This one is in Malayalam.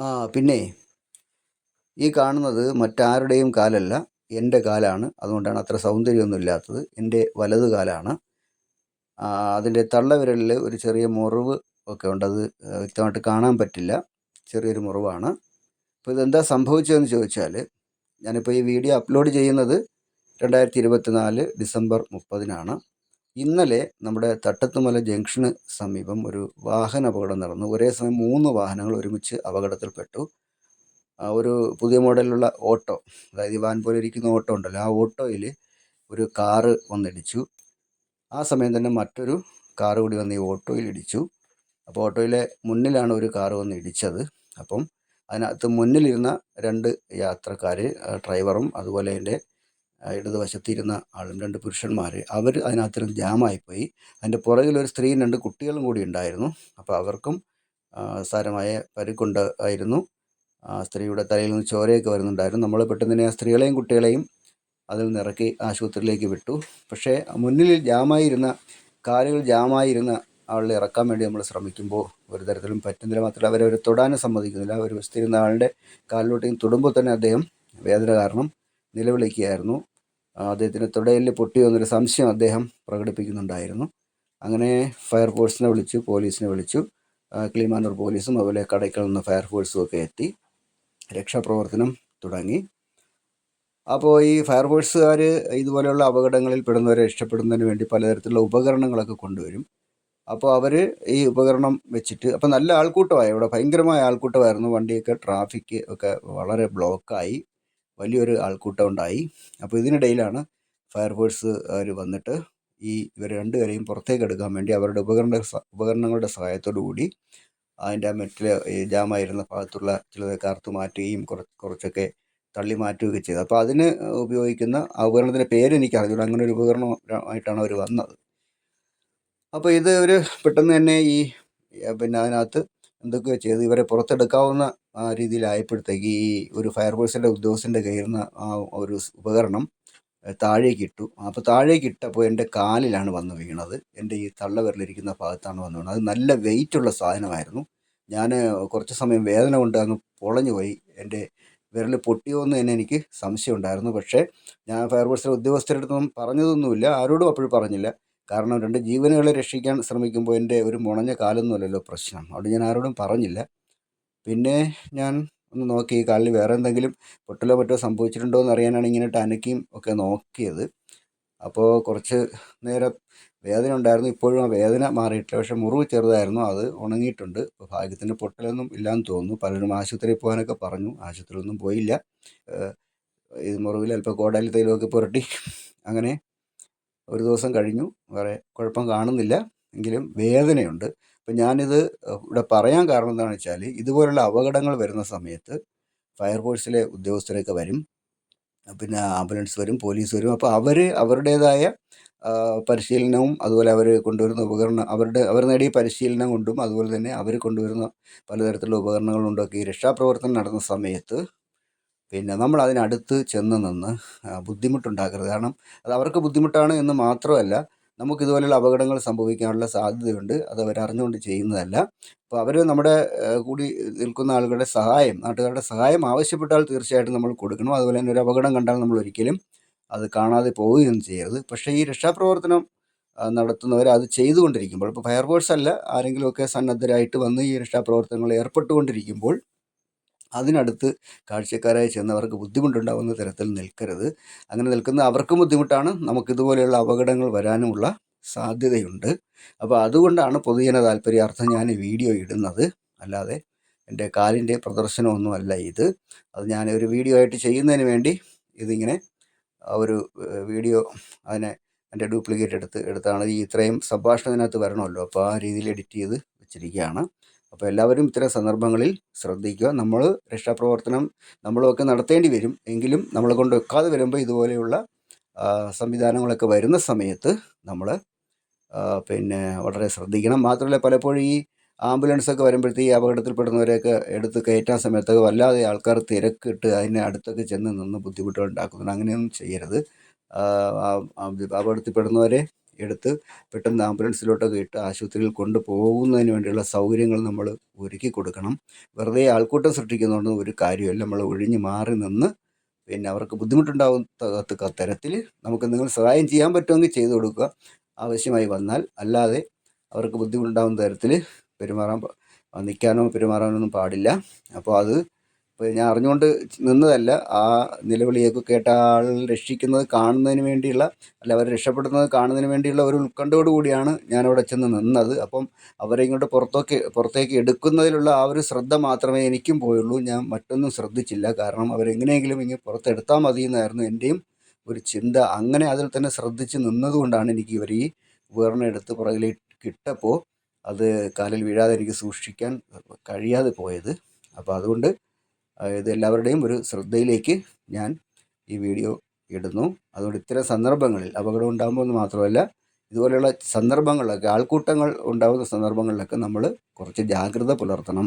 ആ പിന്നെ ഈ കാണുന്നത് മറ്റാരുടെയും കാലല്ല. എന്റെ കാലാണ്. അതുകൊണ്ടാണ് അത്ര സൗന്ദര്യമൊന്നും ഇല്ലാത്തത് എന്റെ വലത് കാലാണ്. അതിന്റെ തള്ളവിരലിൽ ഒരു ചെറിയ മുറിവ് ഒക്കെ ഉണ്ട്. അത് വ്യക്തമായിട്ട് കാണാൻ പറ്റില്ല. ചെറിയൊരു മുറിവാണ്. അപ്പോൾ ഇതെന്താ സംഭവിച്ചതെന്ന് ചോദിച്ചാൽ ഞാനിപ്പോൾ ഈ വീഡിയോ അപ്ലോഡ് ചെയ്യുന്നത് രണ്ടായിരത്തി ഇരുപത്തി നാല് ഡിസംബർ മുപ്പതിനാണ്. ഇന്നലെ നമ്മുടെ തട്ടത്തുമല ജംഗ്ഷന് സമീപം ഒരു വാഹന അപകടം നടന്നു. ഒരേ സമയം മൂന്ന് വാഹനങ്ങൾ ഒരുമിച്ച് അപകടത്തിൽപ്പെട്ടു. ഒരു പുതിയ മോഡലിലുള്ള ഓട്ടോ അതായത് വാൻ പോലെ ഇരിക്കുന്ന ഓട്ടോ ഉണ്ടല്ലോ ആ ഓട്ടോയിൽ ഒരു കാറ് വന്നിടിച്ചു. ആ സമയം തന്നെ മറ്റൊരു കാറ് കൂടി വന്ന് ഈ ഓട്ടോയിൽ ഇടിച്ചു. അപ്പോൾ ഓട്ടോയിലെ മുന്നിലാണ് ഒരു കാറ് വന്ന് ഇടിച്ചത്. അപ്പം അതിനകത്ത് മുന്നിലിരുന്ന രണ്ട് യാത്രക്കാർ ഡ്രൈവറും അതുപോലെ എന്റെ ഇടതുവശത്തിരുന്ന ആളും രണ്ട് പുരുഷന്മാർ അവർ അതിനകത്തിരുന്ന് ജാമായിപ്പോയി. അതിന്റെ പുറകിൽ ഒരു സ്ത്രീയും രണ്ട് കുട്ടികളും കൂടി ഉണ്ടായിരുന്നു. അപ്പോൾ അവർക്കും സാരമായ പരിക്കുണ്ട് ആയിരുന്നു. ആ സ്ത്രീയുടെ തലയിൽ നിന്ന് ചോരയൊക്കെ വരുന്നുണ്ടായിരുന്നു. നമ്മൾ പെട്ടെന്ന് തന്നെ ആ സ്ത്രീകളെയും കുട്ടികളെയും അതിൽ നിന്ന് ഇറക്കി ആശുപത്രിയിലേക്ക് വിട്ടു. പക്ഷേ മുന്നിൽ ജാമായിരുന്ന കാലുകൾ ജാമായിരുന്ന ആളെ ഇറക്കാൻ വേണ്ടി നമ്മൾ ശ്രമിക്കുമ്പോൾ ഒരു തരത്തിലും പറ്റുന്നില്ല. മാത്രമല്ല അവരെ ഒരു തൊടാനും സമ്മതിക്കുന്നില്ല. ഒരു വശത്തിരുന്ന ആളുടെ കാലിലോട്ടേക്ക് തൊടുമ്പോൾ തന്നെ അദ്ദേഹം വേദന കാരണം നിലവിളിക്കുകയായിരുന്നു. അദ്ദേഹത്തിന് തുടയിൽ പൊട്ടി വന്നൊരു സംശയം അദ്ദേഹം പ്രകടിപ്പിക്കുന്നുണ്ടായിരുന്നു. അങ്ങനെ ഫയർഫോഴ്സിനെ വിളിച്ചു പോലീസിനെ വിളിച്ചു. കിളിമാനൂർ പോലീസും അതുപോലെ കടയ്ക്കൽ നിന്ന് ഫയർഫോഴ്സും ഒക്കെ എത്തി. രക്ഷാപ്രവർത്തനം തുടങ്ങി. അപ്പോൾ ഈ ഫയർഫോഴ്സുകാർ ഇതുപോലെയുള്ള അപകടങ്ങളിൽ പെടുന്നവരെ രക്ഷപ്പെടുന്നതിന് വേണ്ടി പലതരത്തിലുള്ള ഉപകരണങ്ങളൊക്കെ കൊണ്ടുവരും. അപ്പോൾ അവർ ഈ ഉപകരണം വെച്ചിട്ട് അപ്പോൾ നല്ല ആൾക്കൂട്ടമായി. ഇവിടെ ഭയങ്കരമായ ആൾക്കൂട്ടമായിരുന്നു. വണ്ടിയൊക്കെ ട്രാഫിക് ഒക്കെ വളരെ ബ്ലോക്കായി. വലിയൊരു ആൾക്കൂട്ടം ഉണ്ടായി. അപ്പോൾ ഇതിനിടയിലാണ് ഫയർഫോഴ്സ് അവർ വന്നിട്ട് ഈ ഇവർ രണ്ടുപേരെയും പുറത്തേക്ക് എടുക്കാൻ വേണ്ടി അവരുടെ ഉപകരണ ഉപകരണങ്ങളുടെ സഹായത്തോടു കൂടി അതിന്റെ ആ മെറ്റിൽ ജാമായിരുന്ന ഭാഗത്തുള്ള ചിലതൊക്കെ അറുത്ത് മാറ്റുകയും കുറച്ച് കുറച്ചൊക്കെ തള്ളി മാറ്റുകയൊക്കെ ചെയ്തു. അപ്പോൾ അതിന് ഉപയോഗിക്കുന്ന ആ ഉപകരണത്തിന്റെ പേര് എനിക്ക് അങ്ങനെ ഒരു ഉപകരണമായിട്ടാണ് അവർ വന്നത്. അപ്പോൾ ഇത് ഒരു പെട്ടെന്ന് തന്നെ ഈ പിന്നെ അതിനകത്ത് എന്തൊക്കെയോ ചെയ്ത്. ഇവരെ പുറത്തെടുക്കാവുന്ന ആ രീതിയിലായപ്പോഴത്തേക്ക് ഈ ഒരു ഫയർഫോഴ്സിന്റെ ഉദ്യോഗസ്ഥന്റെ കയ്യിൽ നിന്ന് ആ ഒരു ഉപകരണം താഴേക്ക് ഇട്ടു. അപ്പോൾ താഴേക്ക് ഇട്ടപ്പോൾ എന്റെ കാലിലാണ് വന്ന് വീണത്. എന്റെ ഈ തള്ളവിരലിരിക്കുന്ന ഭാഗത്താണ് വന്ന് വീണത്. അത് നല്ല വെയിറ്റുള്ള സാധനമായിരുന്നു. ഞാൻ കുറച്ച് സമയം വേദന കൊണ്ട് അങ്ങ് പൊളഞ്ഞു പോയി. എന്റെ വിരൽ പൊട്ടിയോ എന്ന് തന്നെ എനിക്ക് സംശയം ഉണ്ടായിരുന്നു. പക്ഷേ ഞാൻ ഫയർഫോഴ്സിലെ ഉദ്യോഗസ്ഥരുടെ അടുത്തൊന്നും പറഞ്ഞതൊന്നുമില്ല. ആരോടും അപ്പോഴും പറഞ്ഞില്ല. കാരണം രണ്ട് ജീവനുകളെ രക്ഷിക്കാൻ ശ്രമിക്കുമ്പോൾ എന്റെ ഒരു മുണഞ്ഞ കാലൊന്നുമല്ലല്ലോ പ്രശ്നം. അതുകൊണ്ട് ഞാൻ ആരോടും പറഞ്ഞില്ല. പിന്നെ ഞാൻ ഒന്ന് നോക്കി കാലിൽ വേറെ എന്തെങ്കിലും പൊട്ടലോ മറ്റോ സംഭവിച്ചിട്ടുണ്ടോ എന്ന് അറിയാനാണ് ഇങ്ങനെ അനക്കിയും ഒക്കെ നോക്കിയത്. അപ്പോൾ കുറച്ച് നേരം വേദന ഉണ്ടായിരുന്നു. ഇപ്പോഴും ആ വേദന മാറിയിട്ടില്ല. പക്ഷേ മുറിവ് ചെറുതായിരുന്നു. അത് ഉണങ്ങിയിട്ടുണ്ട്. അപ്പോൾ ഭാഗ്യത്തിന് പൊട്ടലൊന്നും ഇല്ലാന്ന് തോന്നുന്നു. പലരും ആശുപത്രിയിൽ പോകാനൊക്കെ പറഞ്ഞു. ആശുപത്രിയിലൊന്നും പോയില്ല. ഇത് മുറിവിൽ അല്പം കോടാലി തൈലമൊക്കെ പുരട്ടി. അങ്ങനെ ഒരു ദിവസം കഴിഞ്ഞു. വേറെ കുഴപ്പം കാണുന്നില്ല. എങ്കിലും വേദനയുണ്ട്. അപ്പം ഞാനിത് ഇവിടെ പറയാൻ കാരണം എന്താണെന്ന് വെച്ചാൽ ഇതുപോലുള്ള അപകടങ്ങൾ വരുന്ന സമയത്ത് ഫയർഫോഴ്സിലെ ഉദ്യോഗസ്ഥരൊക്കെ വരും. പിന്നെ ആംബുലൻസ് വരും പോലീസ് വരും. അപ്പോൾ അവർ അവരുടേതായ പരിശീലനവും അതുപോലെ അവർ കൊണ്ടുവരുന്ന ഉപകരണം അവരുടെ അവർ നേടിയ പരിശീലനം കൊണ്ടും അതുപോലെ തന്നെ അവർ കൊണ്ടുവരുന്ന പലതരത്തിലുള്ള ഉപകരണങ്ങൾ കൊണ്ടൊക്കെ ഈ രക്ഷാപ്രവർത്തനം നടന്ന സമയത്ത് പിന്നെ നമ്മൾ അതിനടുത്ത് ചെന്ന് നിന്ന് ബുദ്ധിമുട്ടുണ്ടാക്കരുത്. കാരണം അത് അവർക്ക് ബുദ്ധിമുട്ടാണ് എന്ന് മാത്രമല്ല നമുക്ക് ഇതുപോലെയുള്ള അപകടങ്ങൾ സംഭവിക്കാനുള്ള സാധ്യതയുണ്ട്. അത് അവരറിഞ്ഞുകൊണ്ട് ചെയ്യുന്നതല്ല. അപ്പോൾ അവർ നമ്മുടെ കൂടി നിൽക്കുന്ന ആളുകളുടെ സഹായം നാട്ടുകാരുടെ സഹായം ആവശ്യപ്പെട്ടാൽ തീർച്ചയായിട്ടും നമ്മൾ കൊടുക്കണം. അതുപോലെ തന്നെ ഒരു അപകടം കണ്ടാൽ നമ്മൾ ഒരിക്കലും അത് കാണാതെ പോവുകയൊന്നും ചെയ്യരുത്. പക്ഷേ ഈ രക്ഷാപ്രവർത്തനം നടത്തുന്നവർ അത് ചെയ്തുകൊണ്ടിരിക്കുമ്പോൾ ഇപ്പോൾ ഫയർഫോഴ്സ് അല്ല ആരെങ്കിലുമൊക്കെ സന്നദ്ധരായിട്ട് വന്ന് ഈ രക്ഷാപ്രവർത്തനങ്ങളിൽ ഏർപ്പെട്ടുകൊണ്ടിരിക്കുമ്പോൾ അതിനടുത്ത് കാഴ്ചക്കാരായി ചെന്നവർക്ക് ബുദ്ധിമുട്ടുണ്ടാകുന്ന തരത്തിൽ നിൽക്കരുത്. അങ്ങനെ നിൽക്കുന്ന അവർക്കും ബുദ്ധിമുട്ടാണ്. നമുക്കിതുപോലെയുള്ള അപകടങ്ങൾ വരാനുമുള്ള സാധ്യതയുണ്ട്. അപ്പോൾ അതുകൊണ്ടാണ് പൊതുജന താല്പര്യാർത്ഥം ഞാൻ വീഡിയോ ഇടുന്നത്. അല്ലാതെ എന്റെ കാലിന്റെ പ്രദർശനമൊന്നുമല്ല ഇത്. അത് ഞാൻ ഒരു വീഡിയോ ആയിട്ട് ചെയ്യുന്നതിന് വേണ്ടി ഇതിങ്ങനെ ഒരു വീഡിയോ അതിനെ എന്റെ ഡ്യൂപ്ലിക്കേറ്റ് എടുത്ത് എടുത്താണ് ഈ ഇത്രയും സംഭാഷണത്തിനകത്ത് വരണമല്ലോ. അപ്പോൾ ആ രീതിയിൽ എഡിറ്റ് ചെയ്ത് വെച്ചിരിക്കുകയാണ്. അപ്പോൾ എല്ലാവരും ഇത്തരം സന്ദർഭങ്ങളിൽ ശ്രദ്ധിക്കുക. നമ്മൾ രക്ഷാപ്രവർത്തനം നമ്മളൊക്കെ നടത്തേണ്ടി വരും. എങ്കിലും നമ്മളെ കൊണ്ട് വെക്കാതെ വരുമ്പോൾ ഇതുപോലെയുള്ള സംവിധാനങ്ങളൊക്കെ വരുന്ന സമയത്ത് നമ്മൾ പിന്നെ വളരെ ശ്രദ്ധിക്കണം. മാത്രമല്ല പലപ്പോഴും ഈ ആംബുലൻസൊക്കെ വരുമ്പോഴത്തേക്ക് അപകടത്തിൽപ്പെടുന്നവരെയൊക്കെ എടുത്ത് കയറ്റാൻ സമയത്തൊക്കെ വല്ലാതെ ആൾക്കാർ തിരക്കിട്ട് അതിന്റെ അടുത്തൊക്കെ ചെന്ന് നിന്ന് ബുദ്ധിമുട്ടുകൾ ഉണ്ടാക്കുന്നുണ്ട് അങ്ങനെയൊന്നും ചെയ്യരുത്. അപകടത്തിൽപ്പെടുന്നവരെ എടുത്ത് പെട്ടെന്ന് ആംബുലൻസിലോട്ടൊക്കെ ഇട്ട് ആശുപത്രിയിൽ കൊണ്ടുപോകുന്നതിന് വേണ്ടിയുള്ള സൗകര്യങ്ങൾ നമ്മൾ ഒരുക്കി കൊടുക്കണം. വെറുതെ ആൾക്കൂട്ടം സൃഷ്ടിക്കുന്നതുകൊണ്ട് ഒരു കാര്യമല്ല നമ്മൾ ഒഴിഞ്ഞു മാറി നിന്ന് പിന്നെ അവർക്ക് ബുദ്ധിമുട്ടുണ്ടാകത്തക്ക തരത്തിൽ നമുക്ക് നിങ്ങൾ സഹായം ചെയ്യാൻ പറ്റുമെങ്കിൽ ചെയ്തു കൊടുക്കുക. ആവശ്യമായി വന്നാൽ അല്ലാതെ അവർക്ക് ബുദ്ധിമുട്ടുണ്ടാകുന്ന തരത്തിൽ പെരുമാറാൻ നിൽക്കാനോ പെരുമാറാനോ ഒന്നും പാടില്ല. അപ്പോൾ അത് ഇപ്പോൾ ഞാൻ അറിഞ്ഞുകൊണ്ട് നിന്നതല്ല ആ നിലവിളിയൊക്കെ കേട്ട ആൾ രക്ഷിക്കുന്നത് കാണുന്നതിന് വേണ്ടിയുള്ള അല്ല അവർ രക്ഷപ്പെടുന്നത് കാണുന്നതിന് വേണ്ടിയുള്ള ഒരു ഉത്കണ്ഠയോട് കൂടിയാണ് ഞാനവിടെ ചെന്ന് നിന്നത്. അപ്പം അവരെ ഇങ്ങോട്ട് പുറത്തേക്ക് പുറത്തേക്ക് എടുക്കുന്നതിലുള്ള ആ ഒരു ശ്രദ്ധ മാത്രമേ എനിക്കും പോയുള്ളൂ. ഞാൻ മറ്റൊന്നും ശ്രദ്ധിച്ചില്ല. കാരണം അവരെങ്ങനെയെങ്കിലും ഇങ്ങനെ പുറത്തെടുത്താൽ മതി എന്നായിരുന്നു എന്റെയും ഒരു ചിന്ത. അങ്ങനെ അതിൽ തന്നെ ശ്രദ്ധിച്ച് നിന്നതുകൊണ്ടാണ് എനിക്ക് ഇവർ ഈ ഉപകരണം എടുത്ത് പുറകിലേക്ക് കിട്ടപ്പോൾ അത് കാലിൽ വീഴാതെ എനിക്ക് സൂക്ഷിക്കാൻ കഴിയാതെ പോയത്. അപ്പോൾ അതുകൊണ്ട് ഇത് എല്ലാവരുടെയും ഒരു ശ്രദ്ധയിലേക്ക് ഞാൻ ഈ വീഡിയോ ഇടുന്നു. അതുകൊണ്ട് ഇത്തരം സന്ദർഭങ്ങളിൽ അപകടം ഉണ്ടാകുമ്പോൾ എന്ന് മാത്രമല്ല ഇതുപോലെയുള്ള സന്ദർഭങ്ങളിലൊക്കെ ആൾക്കൂട്ടങ്ങൾ ഉണ്ടാകുന്ന സന്ദർഭങ്ങളിലൊക്കെ നമ്മൾ കുറച്ച് ജാഗ്രത പുലർത്തണം.